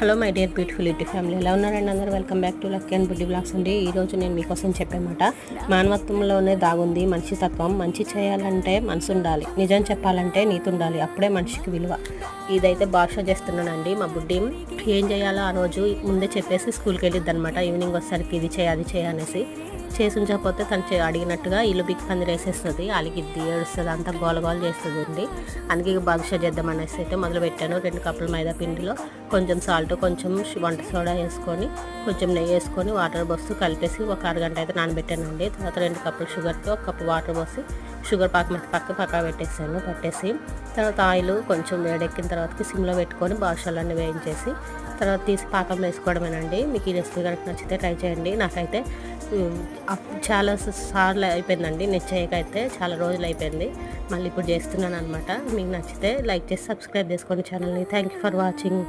Hello my dear beautiful యూటీ family ఎలా ఉన్నారండి అందరూ? Welcome back to Lucky and Buddi blogs అండి. ఈరోజు నేను మీకోసం చెప్పేమాట మానవత్వంలోనే దాగుంది మనిషి తత్వం. మంచి చేయాలంటే మనసు ఉండాలి నిజం చెప్పాలంటే నీతి ఉండాలి అప్పుడే మనిషికి విలువ. ఇదైతే భాష చేస్తున్నానండి మా బుడ్డి. ఏం చేయాలో ఆ రోజు ముందే చెప్పేసి స్కూల్కి వెళ్ళిద్ది అనమాట ఈవినింగ్ వచ్చేసరికి ఇది చేయ అది చేయ అనేసి. చేసి ఉంచకపోతే తను చే- అడిగినట్టుగా ఇల్లు బిగ్ పందిరి వేసేస్తుంది అలిగిద్ది ఏడుస్తుంది అంతా గోల చేస్తుంది అండి అందుకే ఇక బాదుషా చేద్దాం అనేసి అయితే మొదలు పెట్టాను. రెండు కప్పుల మైదా పిండిలో కొంచెం సాల్ట్ కొంచెం వంట సోడా వేసుకొని కొంచెం నెయ్యి వేసుకొని వాటర్ పోస్తూ కలిపేసి ఒక అరగంట అయితే నానబెట్టానండి. తర్వాత రెండు కప్పులు షుగర్తో ఒక కప్పు వాటర్ పోసి షుగర్ పాక మీద పక్క పక్క పెట్టేసాను పట్టేసి. తర్వాత ఆయిల్ కొంచెం వేడెక్కిన తర్వాతకి సిమ్లో పెట్టుకొని బాదుషాలన్నీ వేయించేసి తర్వాత తీసి పాకంలో వేసుకోవడమేనండి. మీకు ఈ రెసిపీ కనుక నచ్చితే ట్రై చేయండి. నాకైతే చాలా సార్లు అయిపోయిందండి. నిశ్చయకైతే చాలా రోజులు అయిపోయింది. మళ్ళీ ఇప్పుడు చేస్తున్నాను అనమాట మీకు నచ్చితే లైక్ చేసి సబ్స్క్రైబ్ చేసుకోండి ఛానల్ని. Thank you for watching.